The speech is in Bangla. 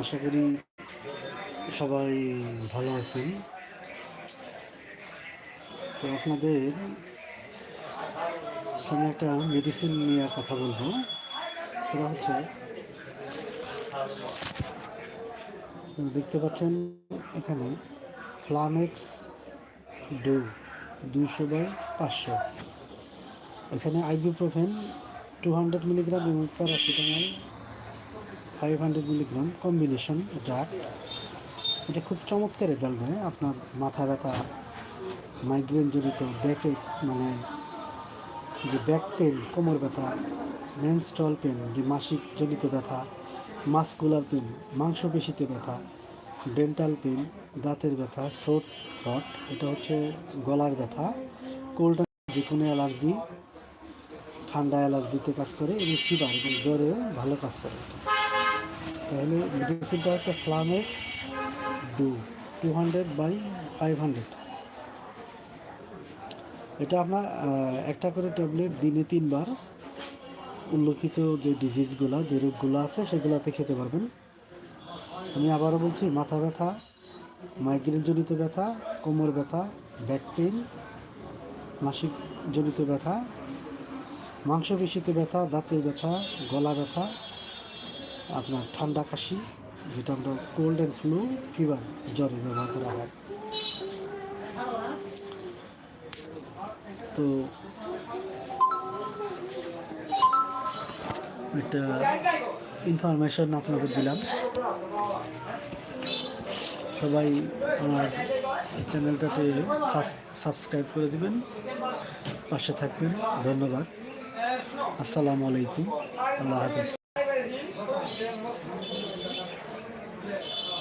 আশা করি সবাই ভালো আছেন। তো আপনাদের সামনে একটা মেডিসিন নিয়ে কথা বলব। সেটা হচ্ছে, দেখতে পাচ্ছেন এখানে ফ্লামেক্স ডো দুইশো বাই পাঁচশো। এখানে আইবুপ্রোফেন টু হান্ড্রেড মিলিগ্রাম এবং paracetamol five hundred milligram combination drug. এটা খুব চমৎকার রেজাল্ট দেয়। আপনার মাথা ব্যথা মাইগ্রেন জনিত ব্যাকে মানে যে ব্যাক পেন কোমর ব্যথা মেনস্ট্রল পেন যে মাসিক জনিত ব্যথা মাসকুলার পেন মাংসপেশিতে ব্যথা ডেন্টাল পেন দাঁতের ব্যথা সোর থ্রট এটা হচ্ছে গলার ব্যথা কোল্ড যে কোনো অ্যালার্জি, ঠান্ডা অ্যালার্জিতে কাজ করে এবং ফিভার এবং জ্বরেও ভালো কাজ করে। তাহলে মেডিসিনটা হচ্ছে Flamex do two hundred by five hundred এটা আপনার একটা করে ট্যাবলেট দিনে তিনবার। উল্লেখিত যে ডিজিজগুলো যে রোগগুলো আছে, সেগুলোতে খেতে পারবেন। আমি আবারও বলছি, মাথা ব্যথা মাইগ্রেনজনিত ব্যথা, কোমর ব্যথা ব্যাক পেন মাসিক জনিত ব্যথা, মাংসপেশিতে ব্যথা, দাঁতের ব্যথা, গলা ব্যথা আপনার ঠান্ডা কাশি, যেটা আমরা কোল্ড অ্যান্ড ফ্লু ফিভার জ্বরে ব্যবহার করা হয়। তো একটা ইনফরমেশন আপনাদের দিলাম। সবাই আমার চ্যানেলটাতে সাবস্ক্রাইব করে দিবেন, পাশে থাকবেন। ধন্যবাদ। আসসালামু আলাইকুম। আল্লাহ হাফিজ। Thank you.